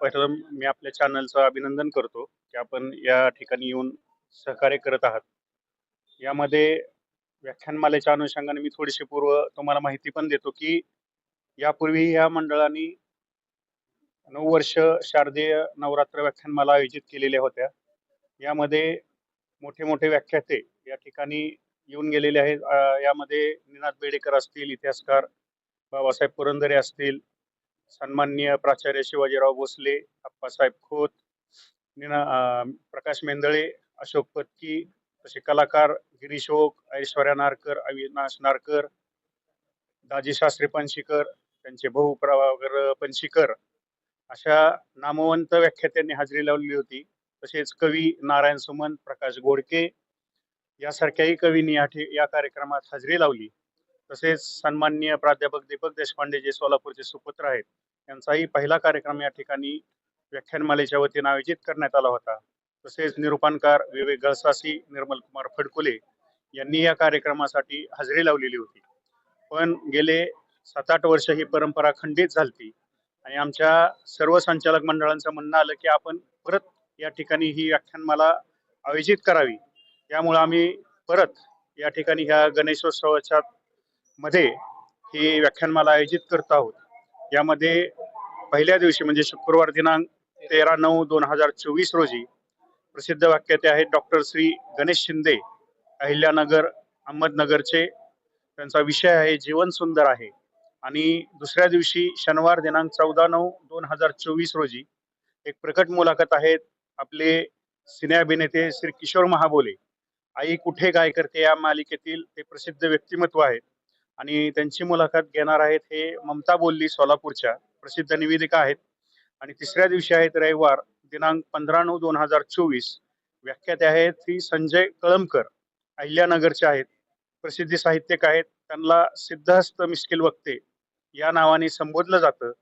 पहिलं मी आपल्या चॅनलचं अभिनंदन करतो की आपण या ठिकाणी येऊन सहकार्य करत आहात. यामध्ये व्याख्यानमालेच्या अनुषंगाने मी थोडीशी पूर्व तुम्हाला माहिती पण देतो की यापूर्वी या मंडळाने नऊ वर्ष शारदीय नवरात्र व्याख्यानमाला आयोजित केलेल्या होत्या. यामध्ये मोठे मोठे व्याख्याते या ठिकाणी येऊन गेलेले आहेत. यामध्ये निनाद बेडेकर असतील इतिहासकार बाबासाहेब पुरंदरे असतील सन्माननीय प्राचार्य शिवाजीराव भोसले अप्पासाहेब खोत निना प्रकाश मेंदळे अशोक पत्की तसे कलाकार गिरीश ओक ऐश्वर्या नारकर अविनाश नारकर दाजी शास्त्री पणशीकर त्यांचे भाऊ प्रभाकर पणशीकर अशा नामवंत व्याख्यात्यांनी हजेरी लावलेली होती. तसेच कवी नारायण सुमन प्रकाश गोडके यासारख्याही कवींनी या या कार्यक्रमात हजेरी लावली. तसेच सन्माननीय प्राध्यापक दीपक देशपांडे जे सोलापूरचे सुपुत्र आहेत यांचाही पहिला कार्यक्रम या ठिकाणी व्याख्यानमालेच्या वतीनं आयोजित करण्यात आला होता. तसेच निरूपणकार विवेक गळसासी निर्मल कुमार फडकुले यांनी या कार्यक्रमासाठी हजेरी लावलेली होती. पण गेले सात आठ वर्ष ही परंपरा खंडित झाली आणि आमच्या सर्व संचालक मंडळांचं म्हणणं आलं की आपण परत या ठिकाणी ही व्याख्यानमाला आयोजित करावी. त्यामुळं आम्ही परत या ठिकाणी ह्या गणेशोत्सवाच्या मध्ये ही व्याख्यानमाला आयोजित करत आहोत. यामध्ये पहिल्या दिवशी म्हणजे शुक्रवार दिनांक तेरा नऊ दोन हजार चोवीस रोजी प्रसिद्ध वाक्यते आहेत डॉक्टर श्री गणेश शिंदे अहिल्यानगर अहमदनगरचे. त्यांचा विषय आहे जीवन सुंदर आहे. आणि दुसऱ्या दिवशी शनिवार दिनांक चौदा नऊ दोन हजार चोवीस रोजी एक प्रकट मुलाखत आहेत आपले सिने अभिनेते श्री किशोर महाबोले. आई कुठे काय करते या मालिकेतील ते प्रसिद्ध व्यक्तिमत्व आहेत आणि त्यांची मुलाखत घेणार आहेत हे ममता बोल्ली सोलापूरच्या प्रसिद्ध निवेदिका आहेत. आणि तिसऱ्या दिवशी आहेत रविवार दिनांक पंधरा नऊ दोन हजार चोवीस. व्याख्याते आहेत ही संजय कळमकर अहिल्यानगरचे आहेत. प्रसिद्धी साहित्यिक आहेत. त्यांना सिद्धहस्त मिस्किल वक्ते या नावाने संबोधलं जातं.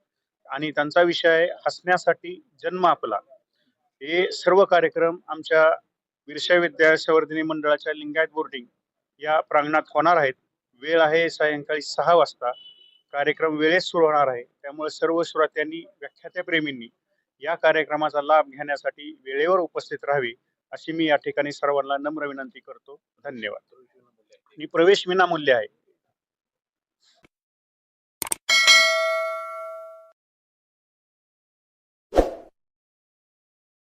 आणि त्यांचा विषय आहे हसण्यासाठी जन्म आपला. हे सर्व कार्यक्रम आमच्या विरशा विद्या संवर्धिनी मंडळाच्या लिंगायत बोर्डिंग या प्रांगणात होणार आहेत. वेळ आहे सायंकाळी सहा वाजता. कार्यक्रम वेळेत सुरू होणार आहे. त्यामुळे सर्व श्रोत्यांनी व्याख्यात्याप्रेमींनी या कार्यक्रमाचा लाभ घेण्यासाठी वेळेवर उपस्थित राहावे अशी मी या ठिकाणी सर्वांना नम्र विनंती करतो. धन्यवाद. आणि प्रवेश विनामूल्य आहे.